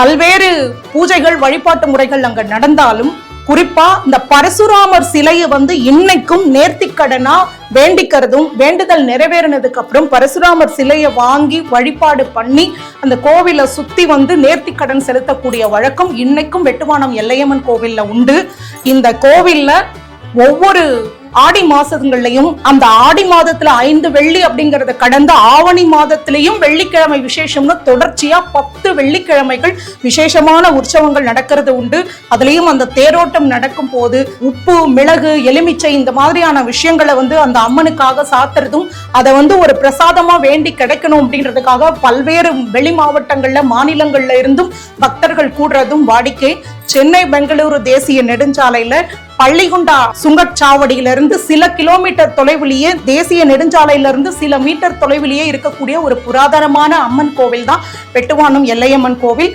பல்வேறு பூஜைகள் வழிபாட்டு முறைகள் அங்க நடந்தாலும் குறிப்பா இந்த பரசுராமர் சிலையை வந்து இன்னைக்கும் நேர்த்திக்கடனா வேண்டிக்கிறதும் வேண்டுதல் நிறைவேறினதுக்கு அப்புறம் பரசுராமர் சிலையை வாங்கி வழிபாடு பண்ணி அந்த கோவிலை சுத்தி வந்து நேர்த்திக்கடன் செலுத்தக்கூடிய வழக்கம் இன்னைக்கும் வெட்டுவானம் எல்லையம்மன் கோவில்ல உண்டு. இந்த கோவில்ல ஒவ்வொரு ஆடி மாசங்கள்லயும் அந்த ஆடி மாதத்துல ஐந்து வெள்ளி அப்படிங்கறத கடந்த ஆவணி மாதத்திலையும் வெள்ளிக்கிழமை விசேஷம்னு தொடர்ச்சியா பத்து வெள்ளிக்கிழமைகள் விசேஷமான உற்சவங்கள் நடக்கிறது உண்டு. அதுலயும் அந்த தேரோட்டம் நடக்கும் போது உப்பு மிளகு எலுமிச்சை இந்த மாதிரியான விஷயங்களை வந்து அந்த அம்மனுக்காக சாத்துறதும் அதை வந்து ஒரு பிரசாதமா வேண்டி கிடைக்கணும் அப்படின்றதுக்காக பல்வேறு வெளி மாவட்டங்கள்ல மாநிலங்கள்ல இருந்தும் பக்தர்கள் கூடுறதும் வாடிக்கை. சென்னை பெங்களூரு தேசிய நெடுஞ்சாலையில பள்ளிகுண்டா சுங்கச்சாவடியில இருந்து சில கிலோமீட்டர் தொலைவிலேயே தேசிய நெடுஞ்சாலையில இருந்து சில மீட்டர் தொலைவிலேயே இருக்கக்கூடிய ஒரு புராதனமான அம்மன் கோவில் தான் பெட்டுவானம் எல்லையம்மன் கோவில்.